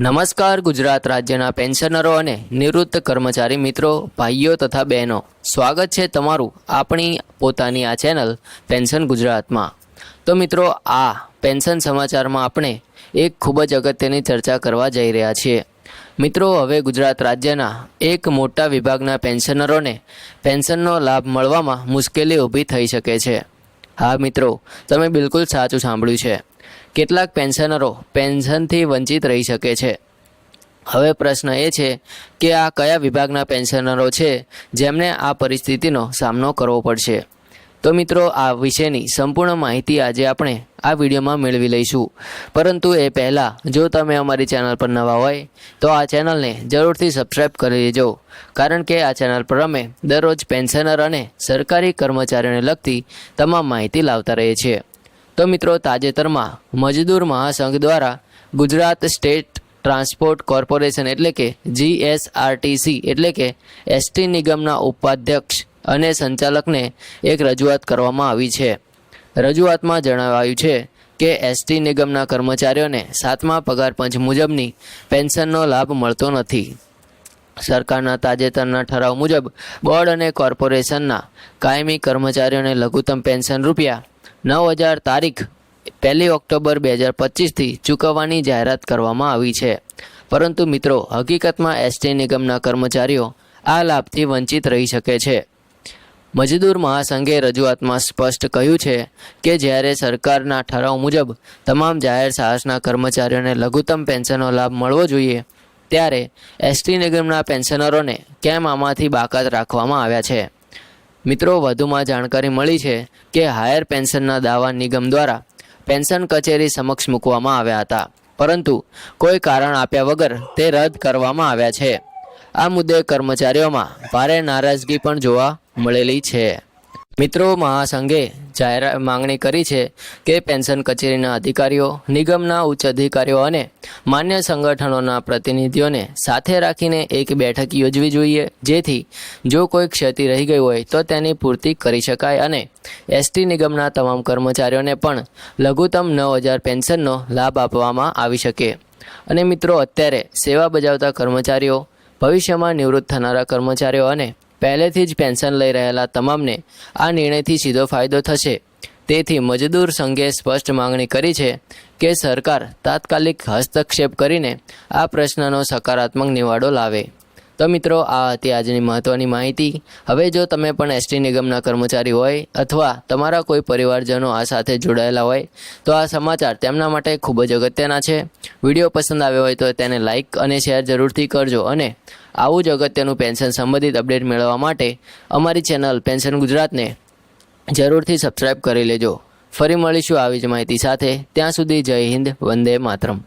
નમસ્કાર, ગુજરાત રાજ્યના પેન્શનરો અને નિવૃત્ત કર્મચારી મિત્રો, ભાઈઓ તથા બહેનો. સ્વાગત છે તમારું આપણી પોતાની આ ચેનલ પેન્શન ગુજરાતમાં. તો મિત્રો, આ પેન્શન સમાચારમાં આપણે એક ખૂબ જ અગત્યની ચર્ચા કરવા જઈ રહ્યા છીએ. મિત્રો, હવે ગુજરાત રાજ્યના એક મોટા વિભાગના પેન્શનરોને પેન્શનનો લાભ મળવામાં મુશ્કેલી ઊભી થઈ શકે છે. હા, મિત્રો, તમે બિલકુલ સાચું સાંભળ્યું છે. કેટલાક પેન્શનરો પેન્શનથી વંચિત રહી શકે છે. હવે પ્રશ્ન એ છે કે આ કયા વિભાગના પેન્શનરો છે જેમને આ પરિસ્થિતિનો સામનો કરવો પડશે? તો મિત્રો, આ વિશેની સંપૂર્ણ માહિતી આજે આપણે આ વિડીયોમાં મેળવી લઈશું. પરંતુ એ પહેલાં, જો તમે અમારી ચેનલ પર નવા હોય, તો આ ચેનલને જરૂરથી સબસ્ક્રાઈબ કરી લેજો. કારણ કે આ ચેનલ પર અમે દરરોજ પેન્શનર અને સરકારી કર્મચારીઓને લગતી તમામ માહિતી લાવતા રહીએ છીએ. તો મિત્રો, તાજેતરમાં મજદૂર મહાસંઘ દ્વારા ગુજરાત સ્ટેટ ટ્રાન્સપોર્ટ કોર્પોરેશન એટલે કે જીએસઆરટીસી એટલે કે એસટી નિગમના ઉપાધ્યક્ષ અને સંચાલકને એક રજૂઆત કરવામાં આવી છે. રજૂઆતમાં જણાવાયું છે કે એસટી નિગમના કર્મચારીઓને સાતમા પગાર પંચ મુજબની પેન્શનનો લાભ મળતો નથી. સરકારના તાજેતરના ઠરાવ મુજબ બોર્ડ અને કોર્પોરેશનના કાયમી કર્મચારીઓને લઘુત્તમ પેન્શન રૂપિયા નવ હજાર તારીખ પહેલી ઓક્ટોબર બે હજાર પચીસથી ચૂકવવાની જાહેરાત કરવામાં આવી છે. પરંતુ મિત્રો, હકીકતમાં એસટી નિગમના કર્મચારીઓ આ લાભથી વંચિત રહી શકે છે. મજદૂર મહાસંઘે રજૂઆતમાં સ્પષ્ટ કહ્યું છે કે જ્યારે સરકારના ઠરાવ મુજબ તમામ જાહેર સાહસના કર્મચારીઓને લઘુત્તમ પેન્શનનો લાભ મળવો જોઈએ, ત્યારે એસટી નિગમના પેન્શનરોને કેમ આમાંથી બાકાત રાખવામાં આવ્યા છે? મિત્રો, વધુમાં જાણકારી મળી છે કે હાયર પેન્શનના દાવા નિગમ દ્વારા પેન્શન કચેરી સમક્ષ મૂકવામાં આવ્યા હતા, પરંતુ કોઈ કારણ આપ્યા વગર તે રદ કરવામાં આવ્યા છે. આ મુદ્દે કર્મચારીઓમાં ભારે નારાજગી પણ જોવા મળેલી છે. મિત્રો, મહાસંઘે જાહેર માંગણી કરી છે કે પેન્શન કચેરીના અધિકારીઓ, નિગમના ઉચ્ચ અધિકારીઓ અને માન્ય સંગઠનોના પ્રતિનિધિઓને સાથે રાખીને એક બેઠક યોજવી જોઈએ. જેથી જો કોઈ ક્ષતિ રહી ગઈ હોય તો તેની પૂર્તિ કરી શકાય અને એસટી નિગમના તમામ કર્મચારીઓને પણ લઘુત્તમ નવ હજાર પેન્શનનો લાભ આપવામાં આવી શકે. અને મિત્રો, અત્યારે સેવા બજાવતા કર્મચારીઓ ભવિષ્યમાં નિવૃત્ત થનારા કર્મચારીઓ અને પહેલેથી જ પેન્શન લઈ રહેલા તમામને આ નિર્ણયથી સીધો ફાયદો થશે. તેથી મજદૂર સંઘે સ્પષ્ટ માંગણી કરી છે કે સરકાર તાત્કાલિક હસ્તક્ષેપ કરીને આ પ્રશ્નનો સકારાત્મક નિવાડો લાવે. તો મિત્રો, આ હતી આજની મહત્ત્વની માહિતી. હવે જો તમે પણ એસટી નિગમના કર્મચારી હોય અથવા તમારા કોઈ પરિવારજનો આ સાથે જોડાયેલા હોય, તો આ સમાચાર તેમના માટે ખૂબ જ અગત્યના છે. વીડિયો પસંદ આવ્યો હોય તો તેને લાઇક અને શેર જરૂરથી કરજો અને આવું જ અગત્યનું પેન્શન સંબંધિત અપડેટ મેળવવા માટે અમારી ચેનલ પેન્શન ગુજરાતને જરૂરથી સબસ્ક્રાઇબ કરી લેજો. ફરી મળીશું આવી જ માહિતી સાથે. ત્યાં સુધી જય હિન્દ, વંદે માતરમ.